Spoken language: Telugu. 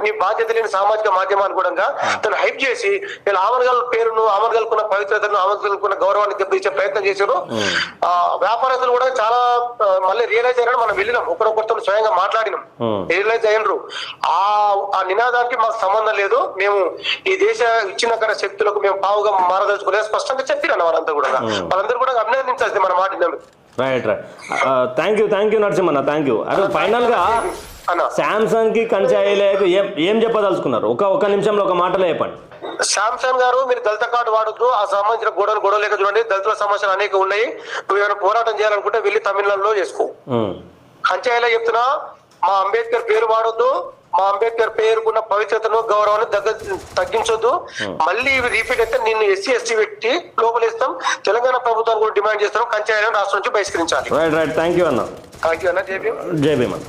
కొన్ని బాధ్యత లేని సామాజిక మాధ్యమాలు కూడా తను హైప్ చేసి వీళ్ళు ఆమరగల్ పేరును ఆమరగల్కున్న పవిత్రతను ఆమరగల్కున్న గౌరవాన్ని దెబ్బతీసే ప్రయత్నం చేశారు. ఆ. వ్యాపారస్తులు కూడా చాలా మళ్ళీ రియలైజ్ అయ్యారు మనం వెళ్ళినాం. ఒకరొకరితో స్వయంగా మాట్లాడినాం. రియలైజ్ అయ్యారు ఆ ఆ నినాదానికి మాకు సంబంధం లేదు. మేము ఈ దేశ విచ్ఛిన్నకర శక్తులకు మేము పావుగా మారదలుచుకోలేదు స్పష్టంగా చెప్పిరన్న వాళ్ళంతా కూడా. వాళ్ళందరూ కూడా అభినందించాల్సింది మన మాట. Right right thank you thank you నరసింహన్న. Thank you అదే ఫైనల్గా అన్న శాంసంగ్కి కంచాయిలేకు ఏం ఏం చెప్పదలుచుకున్నారు? ఒక ఒక నిమిషంలో ఒక మాటలో చెప్పండి. శాంసంగ్ గారు మీరు దళిత కార్డు వాడద్దు ఆ సంబంధించిన గొడవలు గొడవలు లేక చూడండి దళితుల సమస్యలు అనేక ఉన్నాయి. నువ్వు ఏమైనా పోరాటం చేయాలనుకుంటే వెళ్ళి తమిళనాడులో చేసుకో. కంచాయిలో చెప్తున్నా మా అంబేద్కర్ పేరు వాడొద్దు మా అంబేద్కర్ పేరుకున్న పవిత్రతను గౌరవాన్ని దగ్గ తగ్గించొద్దు. మళ్ళీ ఇవి రిపీట్ అయితే నిన్ను ఎస్సీ ఎస్టీ పెట్టి లోపలేస్తాం. తెలంగాణ ప్రభుత్వాన్ని కూడా డిమాండ్ చేస్తాం కంచాయిలను రాష్ట్రం నుంచి బహిష్కరించాలి. రైట్ రైట్ థ్యాంక్ యూ అన్న. థ్యాంక్ యూ అన్న. జేపీ జై భీమన్